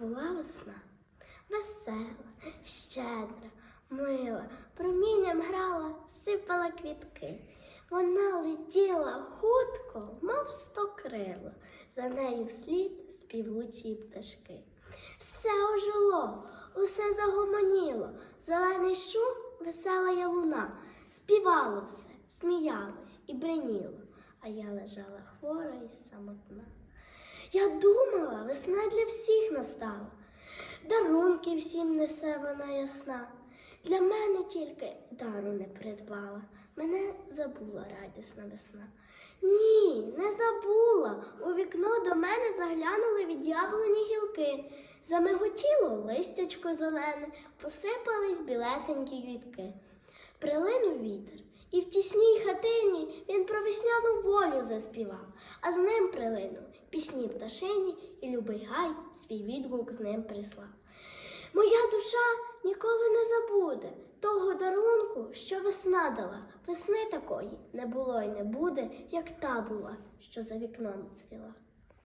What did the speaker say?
Була весна, весела, щедра, мила, промінням грала, сипала квітки. Вона летіла хутко, мов сто крила, за нею вслід співучі пташки. Все ожило, усе загомоніло, зелений шум, весела ялуна, співало все, сміялось і бриніло, а я лежала хвора і самотна. Я думала, весна для всіх настала, дарунки всім несе вона ясна. Для мене тільки дару не придбала, мене забула радісна весна. Ні, не забула. У вікно до мене заглянули від яблуні гілки. Замиготіло листячко зелене, посипались білесенькі квітки. Прилинув вітер, і в тісній хатині він про весняну волю заспівав, а з ним прилинув пісні пташині, і любий гай свій відгук з ним прислав. Моя душа ніколи не забуде того дарунку, що весна дала. Весни такої не було й не буде, як та була, що за вікном цвіла.